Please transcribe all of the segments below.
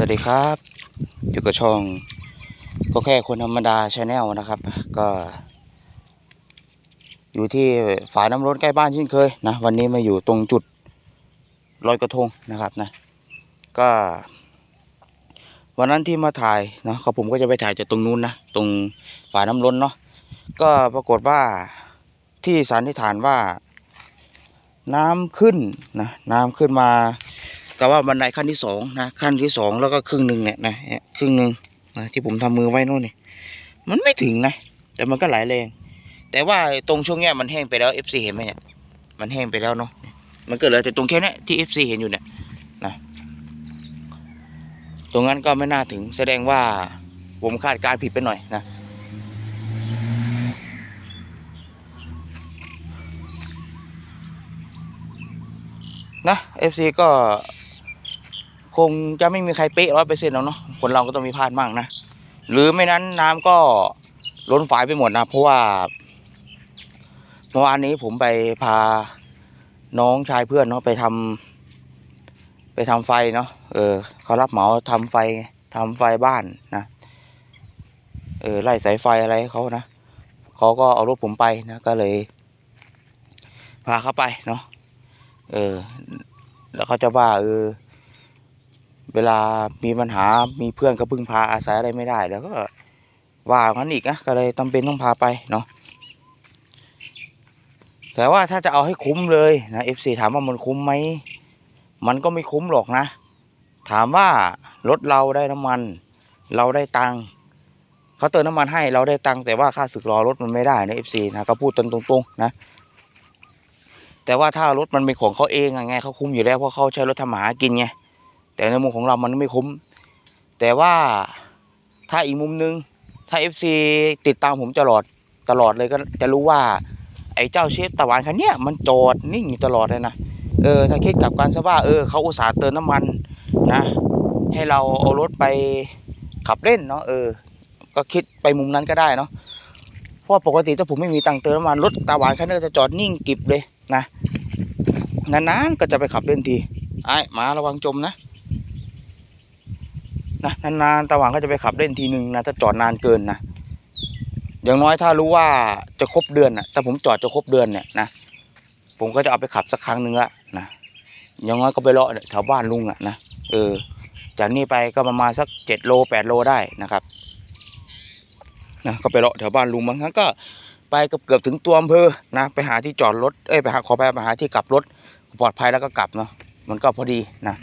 สวัสดีครับ อยู่กับช่อง ก็แค่คนธรรมดาชาแนลนะครับ ก็ อยู่ที่ฝายน้ำร้อนใกล้บ้านเช่นเคยนะ วันนี้มาอยู่ตรงจุดลอยกระทงนะครับนะ ก็ วันนั้นที่มาถ่ายเนาะเขาผมก็จะไปถ่ายจากตรงนู้นนะ ตรงฝายน้ำล้นเนาะก็ปรากฏว่าที่สันนิษฐานว่า น้ำขึ้นนะน้ำขึ้นมา ก็ว่าบันไดขั้นที่สองนะขั้นที่สองแล้วก็ครึ่งหนึ่งเนี่ยนะครึ่งหนึ่งนะที่ผมทำมือไว้นู่นนี่มันไม่ถึงนะ แต่มันก็ไหลแรง แต่ว่าตรงช่วงเนี้ยมันแห้งไปแล้ว FC เห็นไหมเนี่ยมันแห้งไปแล้วเนาะมันเกิดอะไรแต่ตรงแค่นี้ที่ FC เห็นอยู่เนี่ยนะตรงนั้นก็ไม่น่าถึงแสดงว่าผมคาดการผิดไปหน่อยนะนะ FC ก็ คงจะไม่มีใครเป๊ะร้อยเปอร์เซ็นต์หรอกเนาะคนเราก็ต้องมีพลาดบ้างนะหรือไม่นั้นน้ำก็ล้นฝายไปหมดนะ เพราะว่าเมื่อวานนี้ผมไปพาน้องชายเพื่อนเนาะไปทำไปทำไฟเนาะเออเขารับเหมาทำไฟทำไฟบ้านนะเออไล่สายไฟอะไรเขานะเขาก็เอารถผมไปนะก็เลย พาเขาไปเนาะเออ แล้วเขาจะว่าเออ เวลามีปัญหา มีเพื่อนก็พึ่งพาอาศัยอะไรไม่ได้ แล้วก็ว่างั้นอีกนะ ก็เลยจำเป็นต้องพาไปเนาะ แต่ว่าถ้าจะเอาให้คุ้มเลยนะ FC ถามว่ามันคุ้มไหม มันก็ไม่คุ้มหรอกนะ ถามว่ารถเราได้น้ำมัน เราได้ตังค์เขาเติมน้ำมันให้เราได้ตังค์แต่ว่าค่าสึกรอรถมันไม่ได้นะ FC นะก็พูดตรงๆนะ แต่ว่าถ้ารถมันเป็นของเขาเองไงเขาคุ้มอยู่แล้วเพราะเขาใช้รถทำมาหากินไง แต่ในมุมของเรามันไม่คุ้ม แต่ว่าถ้าอีกมุมนึง ถ้า FC ติดตามผมตลอดตลอดเลยก็จะรู้ว่า ไอ้เจ้าเชฟตะวันคันเนี้ยมันจอดนิ่งอยู่ตลอดเลยนะเออถ้าคิดกับกันซะว่า เออเขาอุตส่าห์เติมน้ำมันนะ ให้เราเอารถไปขับเล่นเนาะเออ ก็คิดไปมุมนั้นก็ได้เนาะเพราะว่าปกติถ้าผมไม่มีตังเติมน้ำมันรถตาหวานคันนี้จะจอดนิ่งกิบเลยนะนานๆก็จะไปขับเล่นทีไอ้มาระวังจมนะ นะนานๆตาหวานก็จะไปขับเล่นทีหนึ่งนะถ้าจอดนานเกินนะอย่างน้อยถ้ารู้ว่าจะครบเดือนนะถ้าผมจอดจะครบเดือนเนี่ยนะผมก็จะเอาไปขับสักครั้งหนึ่งละนะอย่างน้อยก็ไปเลาะแถวบ้านลุงอะนะเออ จากนี้ไปก็ประมาณสักเจ็ดโลแปดโลได้นะครับนะก็ไปเลาะแถวบ้านลุงบางครั้งก็ไปเกือบเกือบถึงตัวอำเภอนะไปหาที่จอดรถเอ้ยไปหาขอไปไปหาที่กลับรถปลอดภัยแล้วก็กลับเนาะมันก็พอดีนะ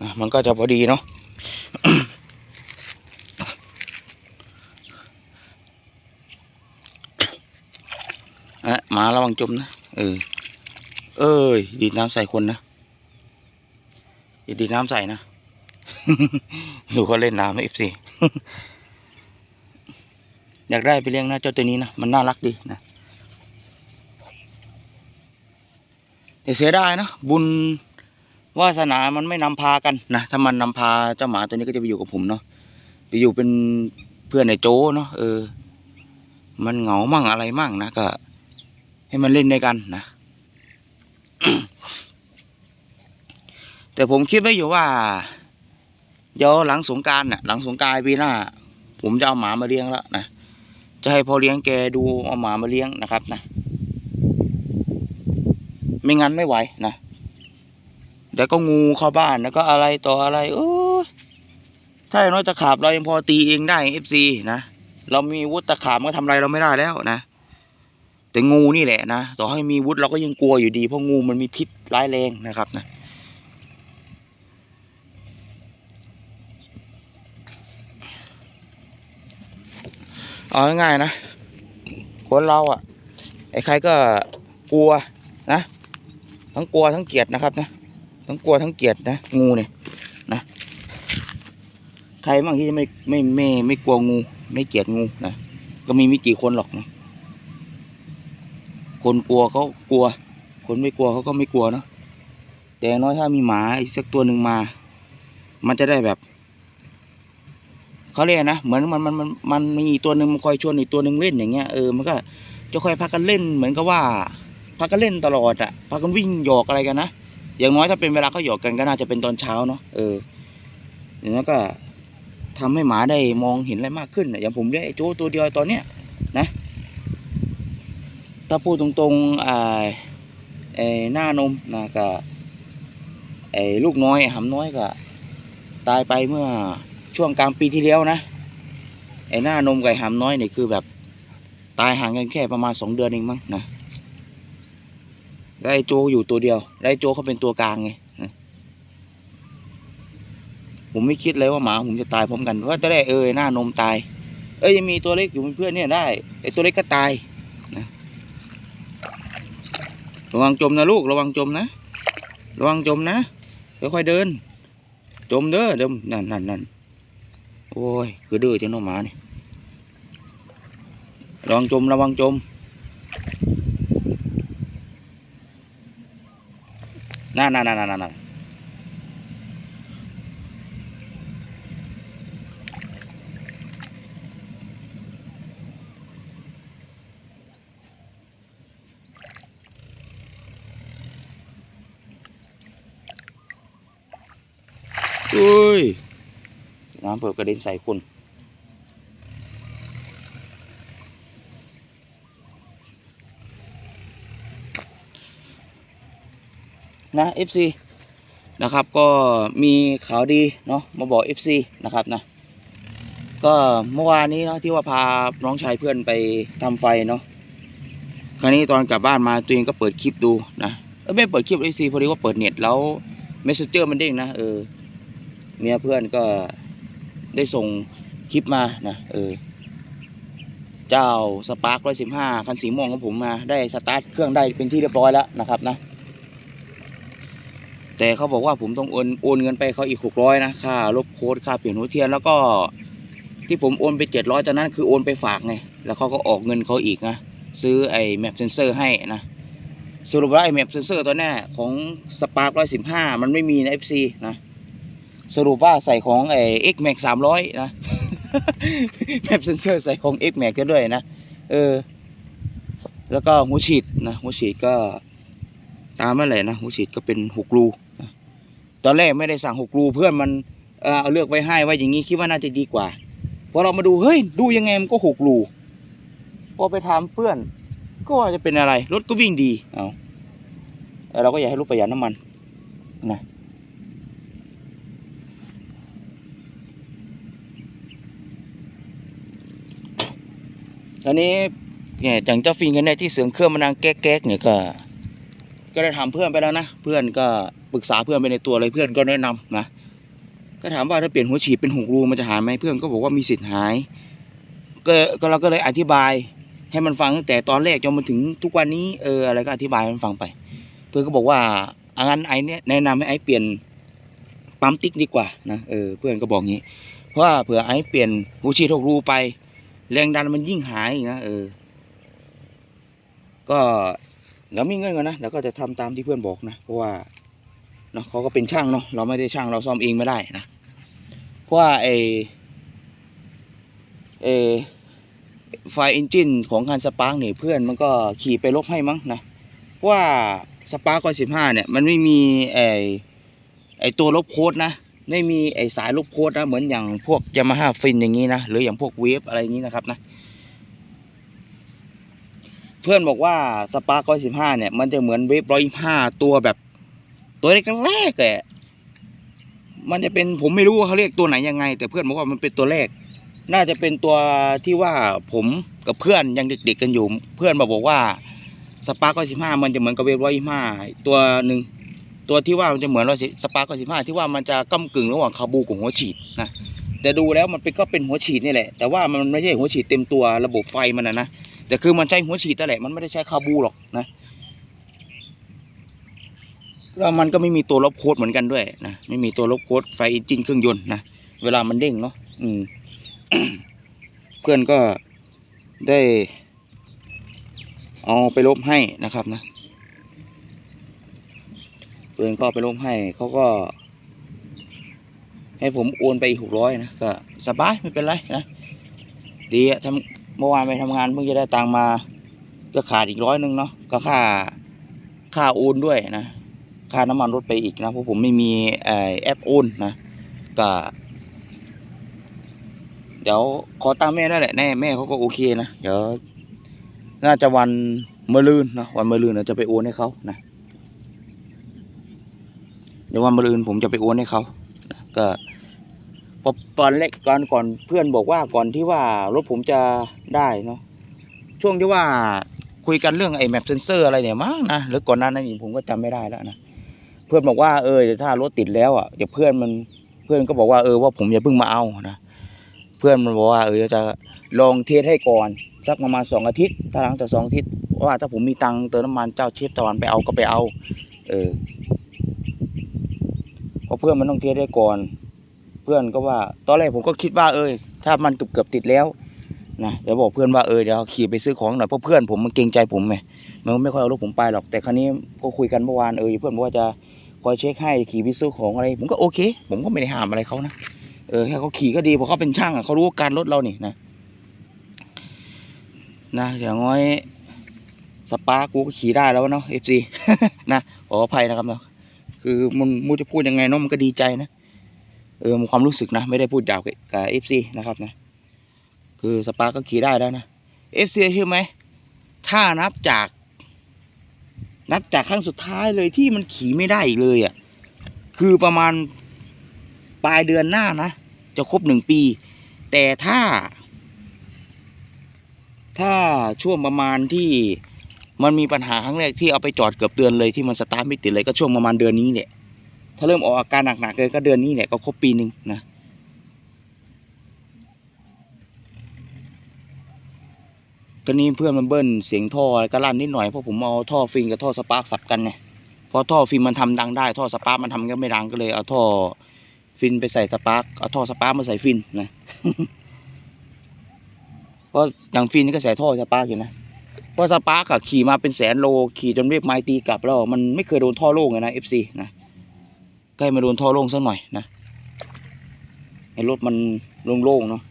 นะมันก็จะพอดีเนาะอะมาระวังจมนะ เออ เอ้ย ดีดน้ำใส่คนนะอย่าดีดน้ำใส่นะดูเขาเล่นน้ำเอฟซีอยากได้ไปเลี้ยงนะเจ้าตัวนี้นะ มันน่ารักดีนะแต่เสียดายนะ บุญ วาสนามันไม่นำพากันนะถ้ามันนำพาเจ้าหมาตัวนี้ก็จะไปอยู่กับผมเนาะไปอยู่เป็นเพื่อนในโจเนาะเออ มันเหงามั่งอะไรมั่งนะก็ ให้มันเล่นด้วยกันนะแต่ผมคิดไว้อยู่ว่าเดี๋ยวหลังสงการน่ะหลังสงการปีหน้า ผมจะเอาหมามาเลี้ยงแล้วนะจะให้พอเลี้ยงแกดูเอาหมามาเลี้ยงนะครับนะ ไม่งั้นไม่ไหวนะ เดี๋ยวก็งูเข้าบ้านแล้วก็อะไรต่ออะไรโอ้ยถ้าอย่างน้อยตะขาบเรายังพอตีเองได้เอฟซีนะเรามีวุฒิตะขาบก็ทำอะไรเราไม่ได้แล้วนะแต่งูนี่แหละนะต่อให้มีวุฒิเราก็ยังกลัวอยู่ดีเพราะงูมันมีพิษร้ายแรงนะครับนะเอาง่ายๆนะคนเราอะไอ้ใครก็กลัวนะ ทั้งกลัวทั้งเกลียดนะครับนะ ทั้งกลัวทั้งเกลียดนะงูเนี่ยนะใครบ้างที่ไม่ไม่ไม่ไม่กลัวงู ไม่เกลียดงูนะก็มีไม่กี่คนหรอกนะคนกลัวเขากลัว คนไม่กลัวเขาก็ไม่กลัวเนาะแต่น้อยถ้ามีหมาอีกสักตัวหนึ่งมา มันจะได้แบบเขาเรียกนะเหมือนมันมันมันมันมีตัวหนึ่งมันคอยชวนอีกตัวหนึ่งเล่นอย่างเงี้ยเออมันก็จะคอยพากันเล่นเหมือนกับว่าพากันเล่นตลอดอะพากันวิ่งหยอกอะไรกันนะ อย่างน้อยถ้าเป็นเวลาเขาหยอกกันก็น่าจะเป็นตอนเช้าเนาะเอออย่างนั้นก็ทำให้หมาได้มองเห็นอะไรมากขึ้นนะอย่างผมเลี้ยงไอ้โจ้ตัวเดียวตอนเนี้ยนะ ถ้าพูดตรงๆอ่าไอ้หน้านมนะก็ไอ้ลูกน้อยหำน้อยก็ ตายไปเมื่อช่วงกลางปีที่แล้วนะไอ้หน้านมกับไอ้หำน้อยเนี่ยคือแบบตายห่างกันแค่ประมาณสองเดือนเองมั้งนะ ไอ้โจอยู่ตัวเดียวไอ้โจเขาเป็นตัวกลางไงผมไม่คิดเลยว่าหมาผมจะตายพร้อมกันว่าจะได้เออไอ้หน้านมตาย เอ้ยยังมีตัวเล็กอยู่เป็นเพื่อนเนี่ยได้ไอตัวเล็กก็ตายนะระวังจมนะลูกระวังจมนะ ระวังจมนะค่อยๆเดิน จมเด้อเดิมนั่นนั่นนั่นโอ้ยคือดื้อจังน้องหมานี่ระวังจมระวังจม นั่นนั่นนั่นนั่นนั่นอุ้ยน้ำเปิดกระเด็ นะ FC นะครับ ก็มีข่าวดีเนาะมาบอก FC นะครับนะก็เมื่อวานนี้เนาะที่ว่าพาน้องชายเพื่อนไปทำไฟเนาะคราวนี้ตอนกลับบ้านมาตัวเองก็เปิดคลิปดูนะเอ้ยไม่เปิดคลิป FC พอดีว่าเปิดเน็ตแล้ว Messenger มันเด้งนะเออเมียเพื่อนก็ได้ส่งคลิปมานะเออเจ้าสปาร์คร้อยสิบห้าคันสีม่วงของผมมาได้สตาร์ทเครื่องได้เป็นที่เรียบร้อยแล้วนะครับนะ แต่เขาบอกว่าผมต้องโอนโอนเงินไปเขาอีกหกร้อยนะค่าลบโค้ดค่าเปลี่ยนหัวเทียนแล้วก็ที่ผมโอนไปเจ็ดร้อยตอนนั้นคือโอนไปฝากไง แล้วเขาก็ออกเงินเขาอีกนะ ซื้อไอ้แมปเซนเซอร์ให้นะสรุปแล้วไอ้แมปเซนเซอร์ตัวนี้ของสปาร์คร้อยสิบห้ามันไม่มีใน FC นะ สรุปว่าใส่ของไอ้ X Max สามร้อยนะแมปเซนเซอร์ใส่ของ X Max ก็ด้วยนะ เออ แล้วก็หัวฉีดนะหัวฉีดก็ ตามนั่นแหละนะหัวฉีดก็เป็นหกรูตอนแรกไม่ได้สั่งหกรูเพื่อนมันเออเอาเลือกไว้ให้ไว่าอย่างนี้คิดว่าน่าจะดีกว่าพอเรามาดูเฮ้ยดูยังไงมันก็หกรูพอไปถามเพื่อน ก็ว่าจะเป็นอะไรรถก็วิ่งดีเอาเราก็อยากให้รถประหยัดน้ำมันนะตอนนี้เนี่ยจังเจ้าฟิงกันเนี่ยที่เสียงเครื่องมันดังแก๊กๆเนี่ยก็ ก็ได้ถามเพื่อนไปแล้วนะ เพื่อนก็ปรึกษาเพื่อนไปในตัวเลยเพื่อนก็แนะนำนะ ก็ถามว่าถ้าเปลี่ยนหัวฉีดเป็นหกรูมันจะหายไหมเพื่อนก็บอกว่ามีสิทธิ์หาย ก็เราก็เลยอธิบายให้มันฟังตั้งแต่ตอนแรกจนมาถึงทุกวันนี้เอออะไรก็อธิบายมันฟังไป เพื่อนก็บอกว่าอางั้นไอ้เนี่ยแนะนำให้ไอ้เปลี่ยนปั๊มติ๊กดีกว่านะเออเพื่อนก็บอกงี้ เพราะว่าเผื่อไอ้เปลี่ยนหัวฉีดหกรูไป แรงดันมันยิ่งหายนะเออ ก็ เดี๋ยวมีเงินก่อนนะเดี๋ยวก็จะทำตามที่เพื่อนบอกนะเพราะว่าเนาะเขาก็เป็นช่างเนาะเราไม่ได้ช่างเราซ่อมเองไม่ได้นะเพราะว่าไอเออไฟเอนจินของคันสปาร์กเนี่ยเพื่อนมันก็ขี่ไปลบให้มั้งนะเพราะว่าสปาร์กสิบห้าเนี่ยมันไม่มีไอไอตัวลบโค้ดนะไม่มีไอสายลบโค้ดนะเหมือนอย่างพวกยามาฮ่าฟินอย่างนี้นะหรืออย่างพวกเวฟอะไรอย่างนี้นะครับนะ เพื่อนบอกว่าสปาร์กร้อยสิบห้าเนี่ย มันจะเหมือนเวฟร้อยห้าตัวแบบ ตัวเล็กแรกๆเลยมันจะเป็นผมไม่รู้ว่าเขาเรียกตัวไหนยังไง แต่เพื่อนบอกว่ามันเป็นตัวแรก น่าจะเป็นตัวที่ว่าผมกับเพื่อนยังเด็ก ๆ กันอยู่ เพื่อนมาบอกว่าสปาร์กร้อยสิบห้ามันจะเหมือนกับเวฟร้อยห้าตัวหนึ่งตัวที่ว่ามันจะเหมือนร้อยสปาร์กร้อยสิบห้าที่ว่ามันจะก้ากึ่งระหว่างคาบูกับหัวฉีดนะแต่ดูแล้วมันเป็นก็เป็นหัวฉีดนี่แหละแต่ว่ามันไม่ใช่หัวฉีดเต็มตัวระบบไฟมันนะนะ แต่คือมันใช้หัวฉีดนั่แหละมันไม่ได้ใช้คาบูหรอกนะแล้วมันก็ไม่มีตัวลบโค้ดเหมือนกันด้วยนะไม่มีตัวลบโค้ดไฟอินจินเครื่องยนต์นะเวลามันเด้งเนาะอืมเพื่อนก็ได้เอาไปลบให้นะครับนะเพื่อนก็ไปลบให้เขาก็ ให้ผมโอนไปหกร้อยนะก็สบายไม่เป็นไรนะดีอะทำ เมื่อวานไปทำงานเพิ่งจะได้ตังมา ก็ขาดอีกร้อยหนึ่งเนาะก็ค่าค่าโอนด้วยนะค่าน้ำมันรถไปอีกนะเพราะผมไม่มีแอปโอนนะก็เดี๋ยวขอตังแม่ได้แหละแน่แม่เขาก็โอเคนะเดี๋ยวน่าจะวันเมะรืนนะวันเมะรืนเราจะไปโอนให้เขานะเดี๋ยววันเมะรืนผมจะไปโอนให้เขาก็ ตอนแรกก่อนก่อนเพื่อนบอกว่าก่อนที่ว่ารถผมจะได้เนาะช่วงที่ว่าคุยกันเรื่องไอ้แมปเซนเซอร์อะไรเนี่ยมั้งนะหรือก่อนหนั้นนั้นอีกผมก็จำไม่ได้แล้วนะเพื่อนบอกว่าเออถ้ารถติดแล้วอะเดี๋ยวเพื่อนมันเพื่อนก็บอกว่าเออว่าผมอย่าเพิ่งมาเอานะเพื่อนมันบอกว่าเออจะลองเทสให้ก่อนสักประมาณสองอาทิตย์ถ้าหลังจากสองอาทิตย์ว่าถ้าผมมีตังค์เติมน้ำมันเจ้าเชฟตะวันไปเอาก็ไปเอา เออเพราะเพื่อนมันต้องเทสให้ก่อน พื่อนก็ว่า ตอนแรกผมก็คิดว่าเออถ้ามันเกือบเกือบติดแล้วนะเดี๋ยวบอกเพื่อนว่าเออเดี๋ยวขี่ไปซื้อของหน่อยเพราะเพื่อนผมมันเกรงใจผมไงมันไม่ค่อยเอารถผมไปหรอกแต่ครั้นี้ก็คุยกันเมื่อวานเออเพื่อนบอกว่าจะคอยเช็คให้ขี่ไปซื้อของอะไร ผมก็โอเค ผมก็ไม่ได้ห้ามอะไรเขานะเออให้เขาขี่ก็ดีเพราะเขาเป็นช่างอะเขารู้การรถเรานี่นะนะอย่างน้อยสปาร์กูก็ขี่ได้แล้วเนาะเอฟซีนะขออภัยนะครับเนาะคือมันมูจะพูดยังไงเนาะมันก็ดีใจนะ เออความรู้สึกนะ ไม่ได้พูดยาบกับเอฟซีนะครับนะ คือสปาร์ก็ขี่ได้แล้วนะเอฟซีเชื่อไหม ถ้านับจาก นับจากครั้งสุดท้ายเลยที่มันขี่ไม่ได้อีกเลยอะ คือประมาณปลายเดือนหน้านะ จะครบหนึ่งปี แต่ถ้า ถ้าช่วงประมาณที่มันมีปัญหาครั้งแรกที่เอาไปจอดเกือบเดือนเลยที่มันสตาร์ทไม่ติดเลยก็ช่วงประมาณเดือนนี้เนี่ย ถ้าเริ่มออกอาการหนักๆเลยก็เดือนนี้เนี่ยก็ครบปีหนึ่งนะก็นี้เพื่อนมันเบิ้ลเสียงท่ออะไรก็ลั่นนิดหน่อยเพราะผมเอาท่อฟินกับท่อสปาร์คสับกันไงเพราะท่อฟินมันทำดังได้ ท่อสปาร์คมันทำก็ไม่ดังก็เลยเอาท่อฟินไปใส่สปาร์กเอาท่อสปาร์กมาใส่ฟินนะเพราะอย่างฟินนี่ก็ใส่ท่อสปาร์กอยู่นะเพราะสปาร์กอะขี่มาเป็นแสนโลขี่จนเรียบไม้ตีกลับแล้วมันไม่เคยโดนท่อโล่งเลยนะเอฟซีนะ ใกล้มาโดนท่อโล่งสักหน่อยนะไอ้รถมันโล่งๆเนาะ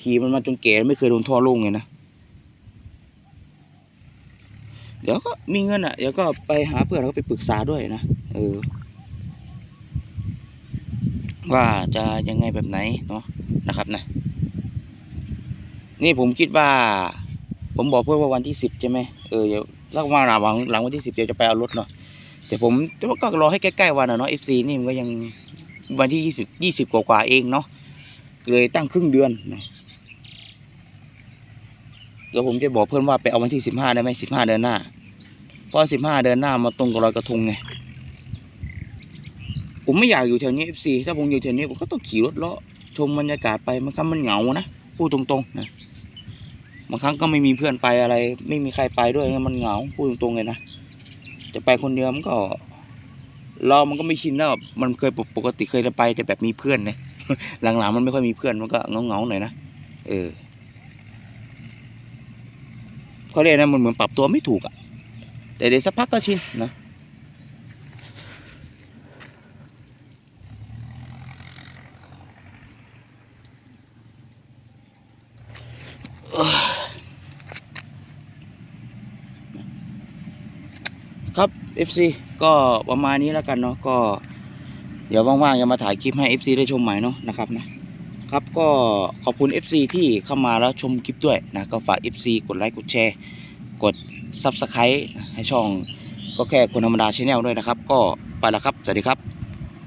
ขี่มันมาจนแก่ไม่เคยโดนท่อโล่งเลยนะเดี๋ยวก็มีเงินอะเดี๋ยวก็ไปหาเพื่อนแล้วก็ไปปรึกษาด้วยนะเออ ว่าจะยังไงแบบไหนเนาะนะครับนะนี่ผมคิดว่า ผมบอกเพื่อนว่าวันที่สิบใช่ไหมเออเดี๋ยวแล้วมาหลังหลังวันที่สิบเดี๋ยวจะไปเอารถเนาะ แต่ผมแต่ว่าก็รอให้ใกล้ๆวันอะเนาะเอฟซีนี่มันก็ยังวันที่ยี่สิบยี่สิบกว่าๆเองเนาะเลยตั้งครึ่งเดือนนะเดี๋ยวผมจะบอกเพื่อนว่าไปเอาวันที่สิบห้าได้ไหมสิบห้าเดือนหน้า เพราะสิบห้าเดือนหน้ามาตรงกับลอยกระทงไงผมไม่อยากอยู่แถวนี้เอฟซีถ้าผมอยู่แถวนี้ผมก็ต้องขี่รถเลาะชมบรรยากาศไปบางครั้งมันเหงานะพูดตรงๆนะบางครั้งก็ไม่มีเพื่อนไปอะไร ไม่มีใครไปด้วยมันเหงาพูดตรงๆเลยนะ จะไปคนเดียวมันก็เรามันก็ไม่ชินแล้วมันเคยปกติเคยจะไปแต่แบบมีเพื่อนนะหลังๆมันไม่ค่อยมีเพื่อนมันก็เงาๆหน่อยนะเออเขาเรียกนะมันเหมือนปรับตัวไม่ถูกอะแต่เดี๋ยวสักพักก็ชินนะครับ FC ก็ประมาณนี้แล้วกันเนาะก็ เดี๋ยวว่างๆจะมาถ่ายคลิปให้ FC ได้ชมใหม่เนาะนะครับนะครับก็ขอบคุณ FC ที่เข้ามาแล้วชมคลิปด้วยนะก็ฝาก FC กดไลค์กดแชร์กด Subscribe ให้ช่องก็แค่คนธรรมดาชแนลด้วยนะครับ ก็ไปละครับ สวัสดีครับ